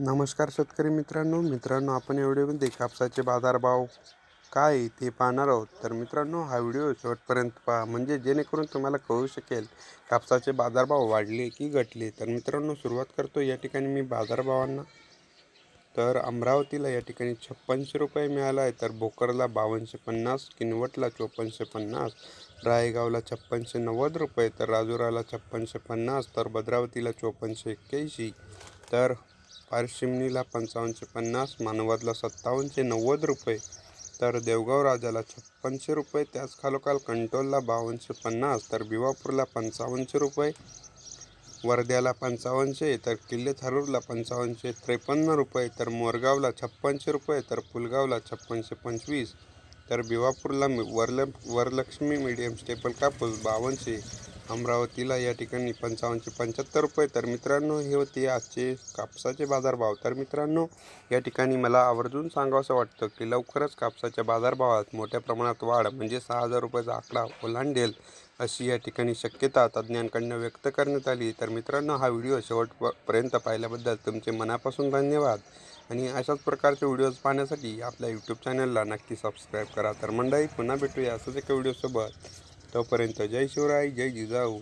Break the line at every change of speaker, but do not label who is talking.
नमस्कार शेतकरी मित्रांनो. मित्रांनो आपण या व्हिडिओमध्ये कापसाचे बाजारभाव काय ते पाहणार आहोत. तर मित्रांनो हा व्हिडिओ शेवटपर्यंत पहा. म्हणजे जेणेकरून तुम्हाला कळू शकेल कापसाचे बाजारभाव वाढले की घटले. तर मित्रांनो सुरुवात करतो. या ठिकाणी मी बाजारभावांना. तर अमरावतीला या ठिकाणी छप्पनशे रुपये मिळाला आहे तर भोकरला बावनशे पन्नास किनवटला चोपन्नशे पन्नास रायगावला छप्पनशे नव्वद रुपये तर राजुराला छप्पनशे पन्नास तर भद्रावतीला चोपन्नशे एक्क्याऐंशी तर पारशिमनीला पंचावन्नशे पन्नास मानवदला सत्तावन्नशे नव्वद रुपये तर देवगाव राजाला छप्पनशे रुपये त्याच खालोखाल कंटोलला बावनशे पन्नास तर भिवापूरला पंचावन्नशे रुपये वर्ध्याला पंचावन्नशे तर किल्ले थारूरला पंचावन्नशे त्रेपन्न रुपये तर मोरगावला छप्पनशे रुपये तर पुलगावला छप्पनशे पंचवीस तर भिवापूरला वरल वरलक्ष्मी मीडियम स्टेपल कापूस बावनशे अमरावतीला या ठिकाणी पंचावन्नशे पंच्याहत्तर रुपये. तर मित्रांनो हे होते आजचे कापसाचे बाजारभाव. तर मित्रांनो या ठिकाणी मला आवर्जून सांगावंसं वाटतं की लवकरच कापसाच्या बाजारभावात मोठ्या प्रमाणात वाढ म्हणजे सहा हजार रुपयाचा आकडा ओलांडेल अशी या ठिकाणी शक्यता तज्ज्ञांकडनं व्यक्त करण्यात आली. तर मित्रांनो हा व्हिडिओ शेवटपर्यंत पाहिल्याबद्दल तुमचे मनापासून धन्यवाद. आणि अशाच प्रकारचे व्हिडिओज पाहण्यासाठी आपल्या यूट्यूब चॅनलला नक्की सबस्क्राईब करा. तर मंडळी पुन्हा भेटूया असंच एका व्हिडिओसोबत. तोपर्यंत जय शिवराय जय जिजाऊ